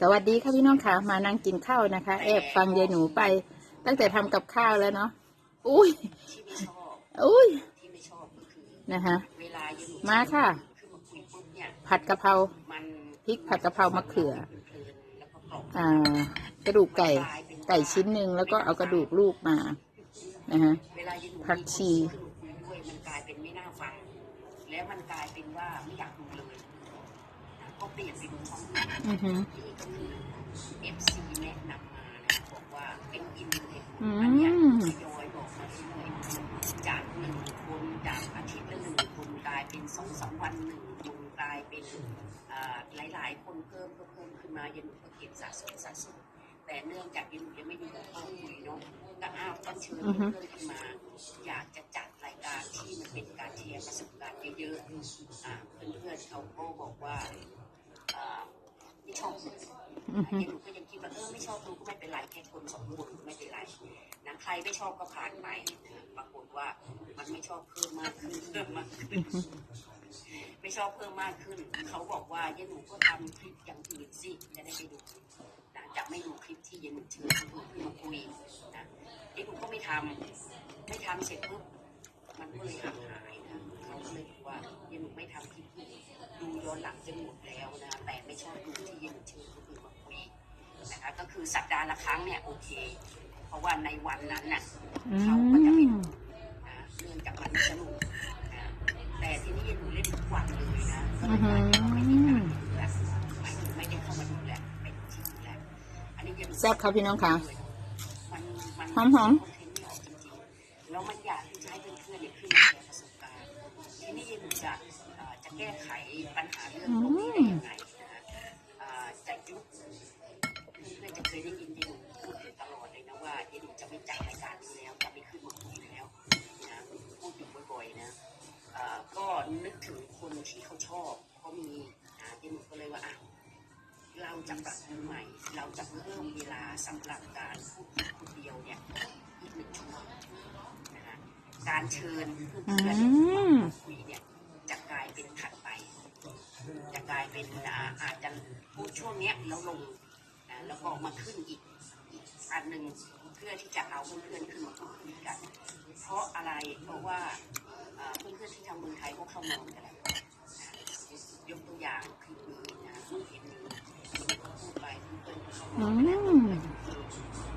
สวัสดีค่ะพี่น้องค่ะ มานั่งกินข้าวนะคะ แอบฟังยายหนูไป ตั้งแต่ทำกับข้าวแล้วเนาะอุ้ยอุ้ยนะคะมาค่ะ ผัดกะเพราพริกผัดกะเพรามะเขือ อ่า กระดูกไก่ไก่ชิ้นหนึ่งแล้วก็เอากระดูกลูกมานะคะผักชีมันกลายเป็นไม่น่าฟังแล้วมันกลายเป็นว่าไม่อยากดูเลย ก็เปลี่ยนไปดูช่องอื่นอือหือนี่ก็คือ FC แนะนำมานะบอกว่าเป็นอินเทอร์เน็ตอือันเนี้ยมทยอยบอกมาเรื่อยๆจากหนึ่งคนจากอาทิตย์ละหนึ่งคนกลายเป็นสองสามวันหนึ่งคนกลายเป็นอ่าหลาย ๆ คนเพิ่มก็เพิ่มขึ้นมายันหนูก็เก็บสะสมสะสมแต่เนื่องจากยันหนูยังไม่มีหัวข้อคุยเนาะก็อ้าวต้องเชิญอือฮึเพื่อนขึ้นมา อยากจะจัดรายการที่มัน เป็นการแชร์ประสบการณ์เยอะๆอ่าเพื่อนๆเขาก็บอกว่าอ่าไม่ชอบหือยังหนูก็ยังคิดว่าเออไม่ชอบดูก็ไม่เป็นไรแค่คนสองคนไม่เป็นไรนะใครไม่ชอบก็ผ่านไปปรากฏว่ามันไม่ชอบเพิ่มมากขึ้นเพิ่มมากขึ้นไม่ชอบเพิ่มมากขึ้น เขาบอกว่ายันหนูก็ทำคลิปอย่างอื่นสิจะได้ไปดูนะจะไม่ดูคลิปที่ยันหนูเชิญคนอื่นมาคุยนะยันหนูก็ไม่ทำไม่ทำเสร็จปุ๊บมันก็เลยห่างหาย เขาก็เลยบอกว่ายันหนูไม่ทำคลิปอื่นดูย้อนหลังจนหมดแล้วนะแต่ไม่ชอบดูที่ยันหนูเชิญคนอื่นมาคุยนะคะก็คือสัปดาห์ละครั้งเนี่ยโอเค เพราะว่าในวันนั้นน่ะอืเขาก็จะไม่มดูนะเนื่องจากมันสนุกนะแต่ทีนี้ยังหนูเล่นทุกวันเลยนะก็เลยกลายเป็นว่าไม่ได้การดูแลหมายถึงไม่ได้เข้ามาดูแลเป็นที่ดูแลอันนี้ยังแซ่บครับพี่น้องค่ะมันมันหอมๆคอนเทนต์ไม่ออกจริงๆแล้วมันอยากที่จะให้เพื่อนๆเนี่ยขึ้น แก้ไขปัญหาเรื่องตรงนี้ได้ยังไงนะฮะอ่อจะยุบเพื่อนจะเคยได้ยินที่หนูพูดอยู่ตลอดเลยนะว่าเดี๋ยวหนูจะไม่จัดรายการนี้แล้วจะไม่ขึ้นมาคุยแล้วนะพูดอยู่บ่อยๆนะอ่อก็นึกถึงคนที่เขาชอบเขามีนะเดี๋ยวหนูก็เลยว่าอะเราจะปรับปรุงใหม่ เราจะเพิ่มเวลาสำหรับการพูดคนเดียวเนี่ยอีกหนึ่งชั่วโมงนะฮะการเชิญเพื่อน เนี้ยแล้วลงนะแล้วก็มาขึ้นอีกอีกอันหนึ่งเพื่อที่จะเอาเพื่อนๆขึ้นมาพูดคุยกัน เพราะอะไรเพราะว่าอ่าเพื่อนๆที่ทางเมืองไทยพวกเขานอนกันแล้วยกตัวอย่างคือมีนะเห็นมีก็พูดไปเพื่อนๆเขานอือนกันแล้วม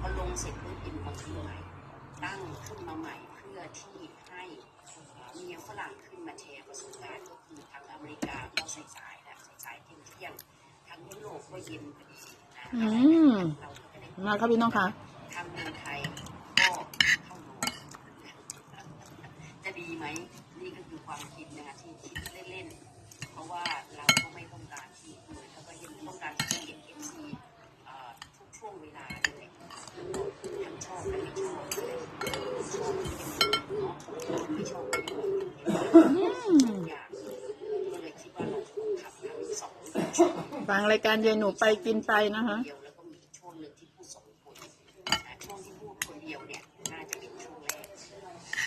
พอลงเสร็จปุ๊บอินมาขึ้นใหม่ตั้งขึ้นมาใหม่เพื่อที่ให้เมีฝรั่งขึ้นมาแชร์ประสบการณ์ก็คือทางอเมริกาก็สายๆนะสายๆเที่ยงเที่ยง อืมมาครับพี่น้องคะทางเมืองไทยก็เข้านอนจะดีไหมนี่ก็คือความคิดนะคะที่คิดเล่นๆ เพราะว่าเราก็ไม่ต้องการที่เหมือนกับว่ายังต้องการที่จะเห็นเอฟซีทุกช่วงเวลาด้วยทั้งชอบและไม่ชอบชอบก็ยังมีเนาะไม่ชอบก็ยังมีอย่างก็เลยคิดว่าเราจะต้องทำทั้งสองช่วง ฟังรายการยายหนูไปกินไปนะคะเดียวแล้วก็มีช่วงหนึ่งที่พูดสองคนนะช่วงที่พูดคนเดียวเนี่ยน่าจะเป็นช่วงแรก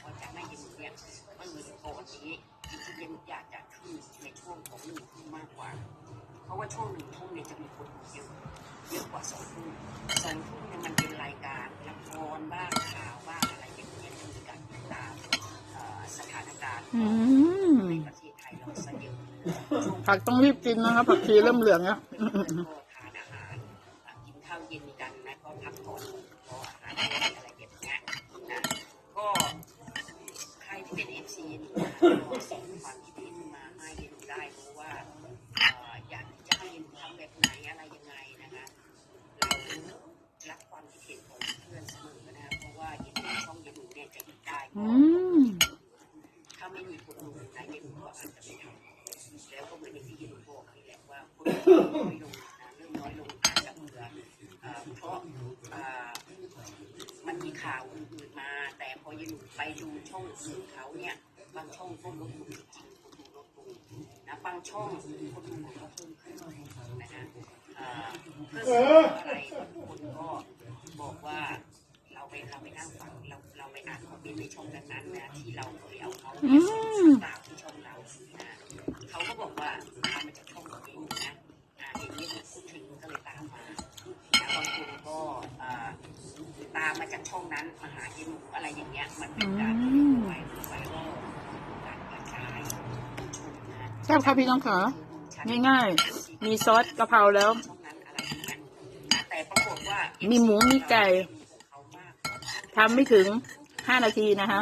เพราะจะให้ยินเนี่ยมันเหมือนก่อนนี้จริงๆยังอยากจะขึ้นในช่วงของหนึ่งทุ่มมากกว่า เพราะว่าช่วงหนึ่งทุ่มเนี่ยจะมีคนดูเยอะเยอะกว่าสองทุ่มสองทุ่มเนี่ยมันเป็นรายการละครบ้างข่าวบ้างอะไรอย่างเงี้ยจะมีการติดตามเอ่อสถานการณ์ อืม ผักต้องรีบกินนะครับผักชีเริ่มเหลืองแล้ว ไปดูช่องอื่นเขาเนี่ยบางช่องก็ลดลงจริงๆคนดูลดลงนะบางช่องคนดูก็เพิ่มขึ้นนะฮะอ่าเพื่ออะไรคนก็บอกว่าเราไปเราไปนั่งฟังเราเราไปอ่านคอมเมนต์ในช่องนั้นนะที่เราเคยเอาเขา อืม กล่าวที่ช่องเรานะเขาก็บอกว่ามาจากช่องของเองนะอ่าเห็นนี่พูดถึงก็เลยตามมาามมา จากช่องนั้นมาหาเจหนูอะไรอย่างเงี้ย มันเป็นการอืม ไว้ไว้การกระจายผู้ชมนะแซ่บค่ะพี่น้องขาง่ายๆ มีซอสกะเพราแล้ว ช่องนั้นอะไรอย่างเงี้ยนะแต่ปรากฏว่ามีหมูมีไก่ เขามากทำไม่ถึงห้านาทีนะคะ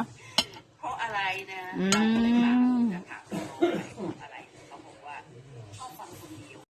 เพราะอะไรนะอืม เราก็เลยถามจะถามน้องๆไปเพราะอะไร